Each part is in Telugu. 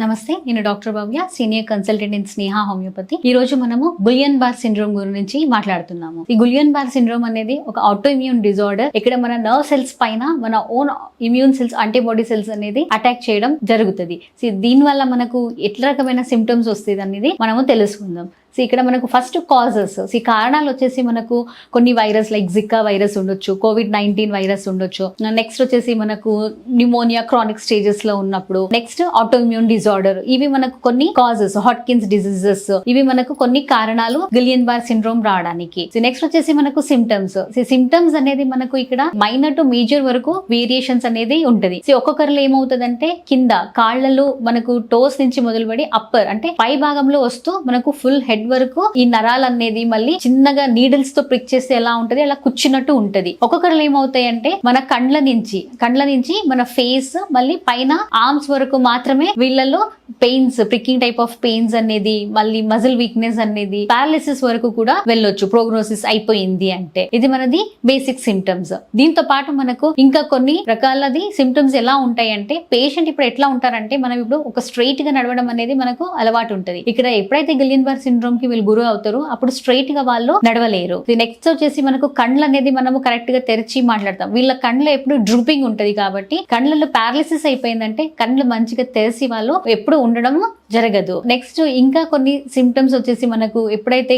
నమస్తే నేను doctor Bhavya senior consultant in Sneha homeopathy. ఈ రోజు మనము గులియన్ బార్ సిండ్రోమ్ గురించి మాట్లాడుతున్నాము. ఈ గులియన్ బార్ సిండ్రోమ్ అనేది ఒక ఆటో ఇమ్యూన్ డిజార్డర్ ఇక్కడ మన నర్వ్ సెల్స్ పైన మన own immune cells antibody cells అనేది అటాక్ చేయడం జరుగుతుంది. దీని వల్ల మనకు ఎట్ల రకమైన సిమ్టమ్స్ వస్తుంది అనేది మనము తెలుసుకుందాం. సో ఇక్కడ మనకు ఫస్ట్ కాజెస్ ఈ కారణాలు వచ్చేసి మనకు కొన్ని వైరస్ లైక్ జికా వైరస్ ఉండొచ్చు కోవిడ్ నైన్టీన్ వైరస్ ఉండొచ్చు. నెక్స్ట్ వచ్చేసి మనకు న్యూమోనియా క్రానిక్ స్టేజెస్లో ఉన్నప్పుడు. నెక్స్ట్ ఆటోఇమ్యూన్ డిజార్డర్ ఇవి మనకు కొన్ని కాజెస్ హాట్కిన్స్ డిసీజెస్ ఇవి మనకు కొన్ని కారణాలు గిలియన్ బార్ సిండ్రోమ్ రావడానికి. నెక్స్ట్ వచ్చేసి మనకు సిమ్టమ్స్ సిమ్టమ్స్ అనేది మనకు ఇక్కడ మైనర్ టు మేజర్ వరకు వేరియేషన్స్ అనేది ఉంటది. సో ఒక్కొక్కరిలో ఏమవుతుందంటే కింద కాళ్ళలో మనకు టోస్ నుంచి మొదలుపడి అప్పర్ అంటే పై భాగంలో వస్తూ మనకు ఫుల్ హెడ్ వరకు ఈ నరాలు అనేది మళ్ళీ చిన్నగా నీడిల్స్తో ప్రిక్ చేస్తే ఎలా ఉంటది? అలా కుచ్చినట్టు ఉంటది. ఒక్కొక్కరు ఏమవుతాయంటే మన కండ్ల నుంచి కండ్ల నుంచి మన ఫేస్ మళ్ళీ పైన ఆర్మ్స్ వరకు మాత్రమే వీళ్ళలో pains pricking type of pains అనేది మళ్ళీ మజిల్ వీక్నెస్ అనేది పారాలిసిస్ వరకు కూడా వెళ్ళొచ్చు. ప్రోగ్నోసిస్ అయిపోయింది అంటే. ఇది మనది బేసిక్ సిమ్టమ్స్ దీంతో పాటు మనకు ఇంకా కొన్ని రకాలది సిమ్టమ్స్ ఎలా ఉంటాయి అంటే పేషెంట్ ఇప్పుడు ఎట్లా ఉంటారంటే మనం ఇప్పుడు ఒక స్ట్రైట్గా నడవడం అనేది మనకు అలవాటు ఉంటది. ఇక్కడ ఎప్పుడైతే గిలియన్ బార్ సిండ్రోమ్ కి వీళ్ళు గురి అవుతారు. అప్పుడు స్ట్రైట్గా వాళ్ళు నడవలేరు. నెక్స్ట్ వచ్చేసి మనకు కండ్లు అనేది మనము కరెక్ట్గా తెరిచి మాట్లాడతాం. వీళ్ళ కండ్లు ఎప్పుడు డ్రూపింగ్ ఉంటది కాబట్టి కండ్లలో పారాలిసిస్ అయిపోయిందంటే కండ్లు మంచిగా తెరిచి వాళ్ళు ఎప్పుడు ఉండడం జరగదు. నెక్స్ట్ ఇంకా కొన్ని సిమ్టమ్స్ వచ్చేసి మనకు ఎప్పుడైతే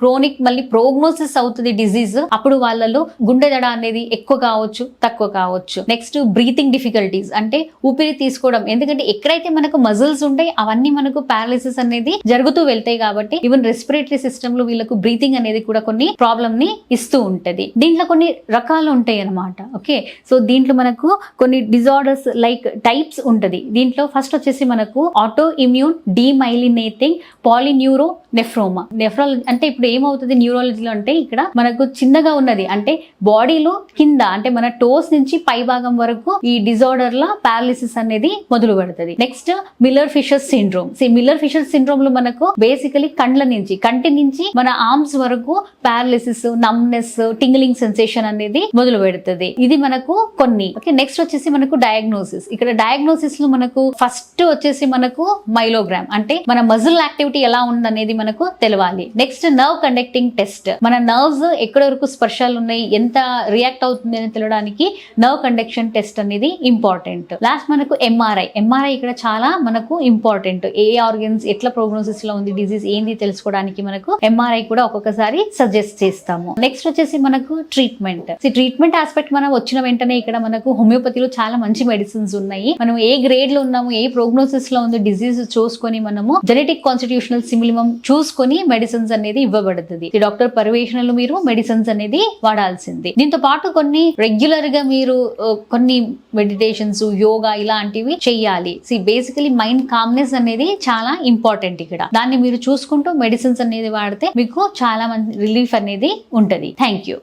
క్రోనిక్ మళ్ళీ ప్రోగ్నోసిస్ అవుతుంది డిజీజ్ అప్పుడు వాళ్ళలో గుండె దడ అనేది ఎక్కువ కావచ్చు తక్కువ కావచ్చు. నెక్స్ట్ బ్రీతింగ్ డిఫికల్టీస్ అంటే ఊపిరి తీసుకోవడం. ఎందుకంటే ఎక్కడైతే మనకు మజిల్స్ ఉంటాయి అవన్నీ మనకు పారాలిసిస్ అనేది జరుగుతూ వెళ్తాయి కాబట్టి ఈవెన్ రెస్పిరేటరీ సిస్టమ్లో వీళ్ళకు బ్రీతింగ్ అనేది కూడా కొన్ని ప్రాబ్లమ్ని ఇస్తూ ఉంటది. దీంట్లో కొన్ని రకాలు ఉంటాయి అన్నమాట. ఓకే సో దీంట్లో మనకు కొన్ని డిజార్డర్స్ లైక్ టైప్స్ ఉంటది. దీంట్లో ఫస్ట్ వచ్చేసి మనకు auto immune demyelinating polyneuro nephroma nephrology అంటే ఇప్పుడు ఏమవుతుంది న్యూరాలజీలో అంటే ఇక్కడ మనకు చిన్నగా ఉన్నది. అంటే బాడీలో కింద అంటే మన టోస్ నుంచి పై భాగం వరకు ఈ డిజార్డర్ లా పారాలిసిస్ అనేది మొదలు పెడుతుంది next Miller Fisher syndrome Miller Fisher సిండ్రోమ్లో మనకు బేసికలీ కండ్ల నుంచి కంటి నుంచి మన ఆర్మ్స్ వరకు పారాలిసిస్ నమ్నెస్ టింగ్లింగ్ సెన్సేషన్ అనేది మొదలు పెడుతుంది. ఇది మనకు కొన్ని. ఓకే నెక్స్ట్ వచ్చేసి మనకు డయాగ్నోసిస్ ఇక్కడ డయాగ్నోసిస్లో మనకు ఫస్ట్ వచ్చేసి మనకు మైలోగ్రామ్ అంటే మన మజిల్ యాక్టివిటీ ఎలా ఉందనేది మనకు తెలవాలి. నెక్స్ట్ నర్వ్ కండక్టింగ్ టెస్ట్ మన నర్వ్స్ ఎక్కడ వరకు స్పర్శాలు ఉన్నాయి ఎంత రియాక్ట్ అవుతుంది అని తెలియడానికి నర్వ్ కండక్షన్ టెస్ట్ అనేది ఇంపార్టెంట్ లాస్ట్ మనకు ఎంఆర్ఐ ఎంఆర్ఐ ఇక్కడ చాలా మనకు ఇంపార్టెంట్ ఏ ఆర్గన్స్ ఎట్లా ప్రోగ్నోసిస్లో ఉంది డిజీజ్ ఏంది తెలుసుకోవడానికి మనకు ఎంఆర్ఐ కూడా ఒక్కొక్కసారి సజెస్ట్ చేస్తాము. నెక్స్ట్ వచ్చేసి మనకు ట్రీట్మెంట్ ట్రీట్మెంట్ ఆస్పెక్ట్ మనం వచ్చిన వెంటనే ఇక్కడ మనకు హోమియోపతిలో చాలా మంచి మెడిసిన్స్ ఉన్నాయి. మనం ఏ గ్రేడ్లో ఉన్నాము ఏ ప్రోగ్నోసిస్లో ఉంది డిజీజ్ చూసుకొని మనము జెనెటిక్ కాన్స్టిట్యూషనల్ సిమిలిమం చూసుకొని మెడిసిన్స్ అనేది ఇవ్వబడుతుంది. ఈ డాక్టర్ పర్యవేషణలు మీరు మెడిసిన్స్ అనేది వాడాల్సింది. దీంతో పాటు కొన్ని రెగ్యులర్గా మీరు కొన్ని మెడిటేషన్స్ యోగా ఇలాంటివి చెయ్యాలి సి బేసికలీ మైండ్ కామ్నెస్ అనేది చాలా ఇంపార్టెంట్ ఇక్కడ. దాన్ని మీరు చూసుకుంటూ మెడిసిన్స్ అనేది వాడితే మీకు చాలా మంది రిలీఫ్ అనేది ఉంటది. Thank you